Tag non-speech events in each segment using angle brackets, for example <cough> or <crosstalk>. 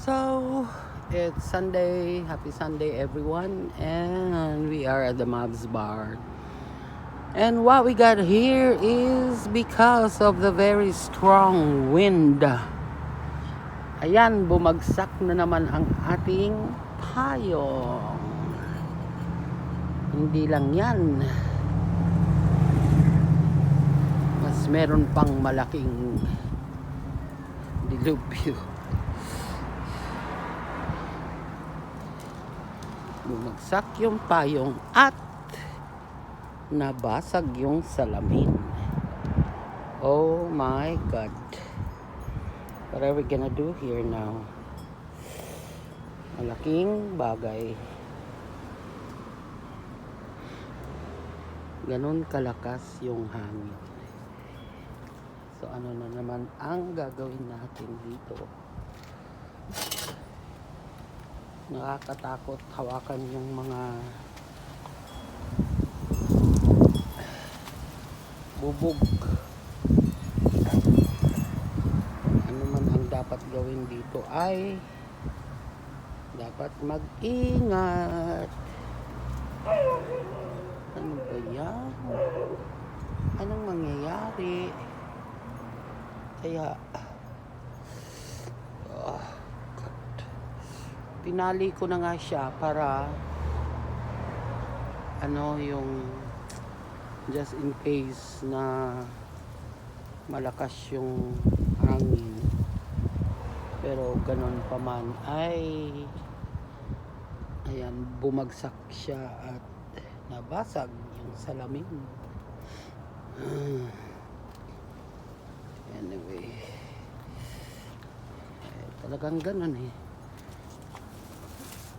So, it's Sunday. Happy Sunday, everyone. And we are at the Mavs Bar. And what we got here is because of the very strong wind. Ayan, bumagsak na naman ang ating payong. Hindi lang yan. Mas meron pang malaking dilubyo. Bumagsak yung payong at nabasag yung salamin. Oh my God. What are we gonna do here now? Malaking bagay. Ganon kalakas yung hangin. So ano na naman ang gagawin natin dito? Nakakatakot hawakan yung mga bubog. Ano man ang dapat gawin dito ay dapat mag-ingat. Ano ba yan? Anong mangyayari? Kaya oh, God. Pinali ko na nga siya para ano yung just in case na malakas yung hangin. Pero ganon pa man ay ayan bumagsak siya at nabasag yung salamin. <sighs> Anyway eh, talagang ganon eh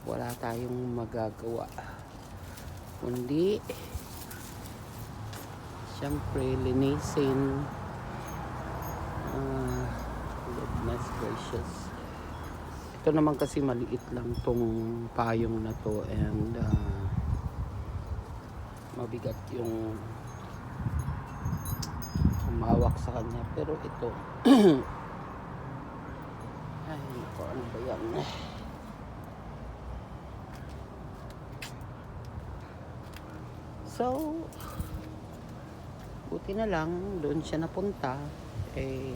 wala tayong magagawa. Kundi syempre linisin. Ah goodness gracious. Ito naman kasi maliit lang tong payong na to and ah, mabigat yung humawak sa kanya. Pero ito <clears throat> ay nako ano ba yan so buti na lang doon siya napunta. Eh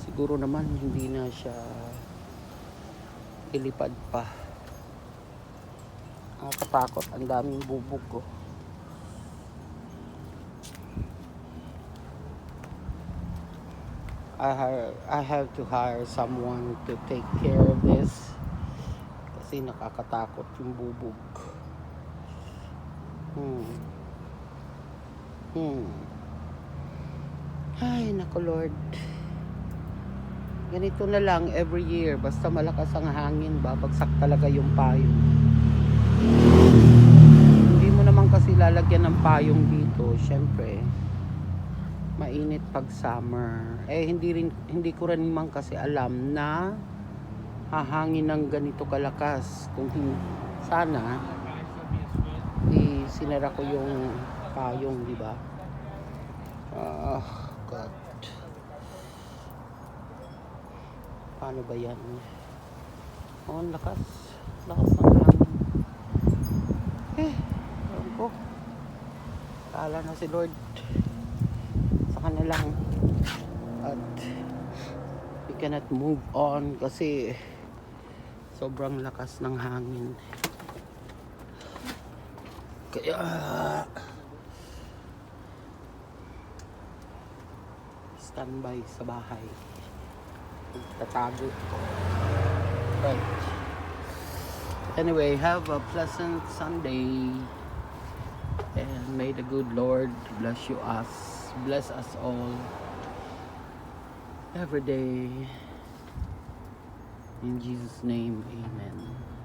siguro naman hindi na siya ilipad pa. Nakakatakot. Ang daming bubog ko I, hire, I have to hire someone to take care of this. Kasi nakakatakot yung bubog hmm Hmm. Ay, nako Lord. Ganito na lang every year. Basta malakas ang hangin, babagsak talaga yung payong. Hindi mo naman kasi lalagyan ng payong dito. Syempre, mainit pag summer. Eh, hindi, rin, hindi ko rin naman kasi alam na hahangin ng ganito kalakas. Kung hin- sana, sinara ko yung payong, di ba? Ah, God. Paano ba yan? Oh, lakas. Lakas ng hangin. Eh, ewan ko. Kala na si Lord sa kanilang at we cannot move on kasi sobrang lakas ng hangin. Kaya <sighs> standby sa bahay. Tatago. Right. Anyway, have a pleasant Sunday. And may the good Lord bless you us. Bless us all. Every day. In Jesus' name, amen.